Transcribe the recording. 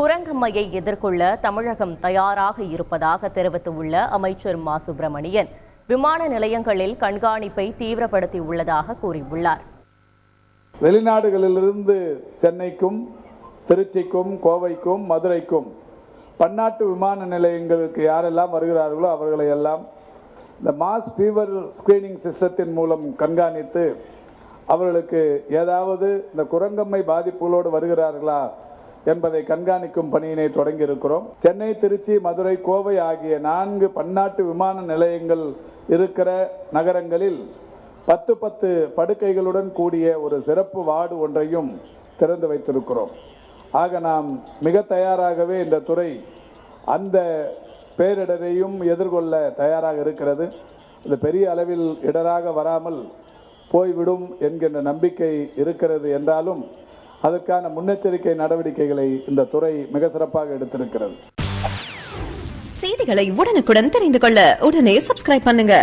குரங்கம்மையை எதிர்கொள்ள தமிழகம் தயாராக இருப்பதாக தெரிவித்துள்ள அமைச்சர் மா. சுப்பிரமணியன். விமான நிலையங்களில் கண்காணிப்பை தீவிரப்படுத்தி உள்ளதாக கூறியுள்ளார். வெளிநாடுகளிலிருந்து சென்னைக்கும் திருச்சிக்கும் கோவைக்கும் மதுரைக்கும் பன்னாட்டு விமான நிலையங்களுக்கு யாரெல்லாம் வருகிறார்களோ அவர்களை எல்லாம் இந்த மாஸ் ஃபீவர் ஸ்கிரீனிங் சிஸ்டத்தின் மூலம் கண்காணித்து அவர்களுக்கு ஏதாவது இந்த குரங்கம்மை பாதிப்புகளோடு வருகிறார்களா என்பதை கண்காணிக்கும் பணியினை தொடங்கி இருக்கிறோம் சென்னை திருச்சி மதுரை கோவை ஆகிய நான்கு பன்னாட்டு விமான நிலையங்கள் இருக்கிற நகரங்களில் பத்து பத்து படுக்கைகளுடன் கூடிய ஒரு சிறப்பு வார்டு ஒன்றையும் திறந்து வைத்திருக்கிறோம். ஆக நாம் மிக தயாராகவே இந்த துறை அந்த பேரிடரையும் எதிர்கொள்ள தயாராக இருக்கிறது. இது பெரிய அளவில் இடராக வராமல் போய்விடும் என்கின்ற நம்பிக்கை இருக்கிறது என்றாலும் அதற்கான முன்னெச்சரிக்கை நடவடிக்கைகளை இந்த துறை மிக சிறப்பாக எடுத்திருக்கிறது. செய்திகளை உடனுக்குடன் தெரிந்து கொள்ள உடனே சப்ஸ்கிரைப் பண்ணுங்க.